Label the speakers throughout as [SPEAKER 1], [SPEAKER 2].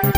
[SPEAKER 1] નમસ્કાર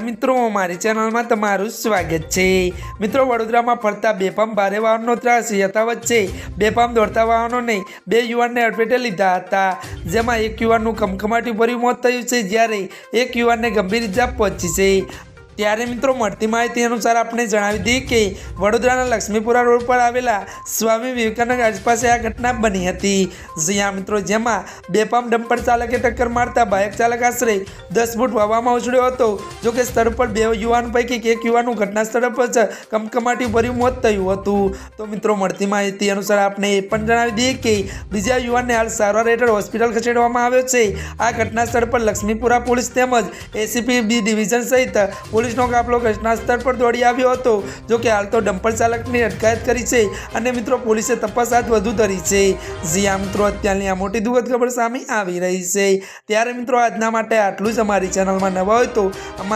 [SPEAKER 1] મિત્રો, મારી ચેનલમાં તમારું સ્વાગત છે. મિત્રો, વડોદરામાં ફરતા બેફામ ભારે વાહનનો ત્રાસ યથાવત છે. બેફામ દોડતા વાહનોને બે યુવાનને અડફેટે લીધા હતા. જેમાં એક યુવાનનું કમકમાટી ભર્યું મોત થયું છે, જ્યારે એક યુવાનને ગંભીર ઇજા પહોંચી છે. ત્યારે મિત્રો મળતી માહિતી અનુસાર આપણે જણાવી દઈએ કે વડોદરાના લક્ષ્મીપુરા રોડ પર આવેલા સ્વામી વિવેકાનંદ આસપાસે આ ઘટના બની હતી. જ્યાં મિત્રો, જેમાં બેફામ ડમ્પર ચાલકે ટક્કર મારતા બાઇક ચાલક આશરે દસ ફૂટ વાવામાં ઉછળ્યો હતો. જોકે સ્થળ પર બે યુવાન પૈકી એક યુવાનનું ઘટના સ્થળ પર જ કમકમાટી ભર્યું મોત થયું હતું. તો મિત્રો, મળતી માહિતી અનુસાર આપણે એ પણ જણાવી દઈએ કે બીજા યુવાનને હાલ સારવાર હેઠળ હોસ્પિટલ ખસેડવામાં આવ્યો છે. આ ઘટના સ્થળ પર લક્ષ્મીપુરા પોલીસ તેમજ એસીપી બી ડિવિઝન સહિત પોલીસનો કાફલો ઘટના સ્થળ પર દોડી આવ્યો હતો. જોકે હાલ તો ડમ્પર ચાલકની અટકાયત કરી છે અને મિત્રો, પોલીસે તપાસ હાથ વધુ ધરી છે. જ્યાં મિત્રો, અત્યારની આ મોટી દુઃખદ ખબર સામે આવી રહી છે. ત્યારે મિત્રો, આજના માટે આટલું જ. અમારી ચેનલમાં નવા હોય તો અમારી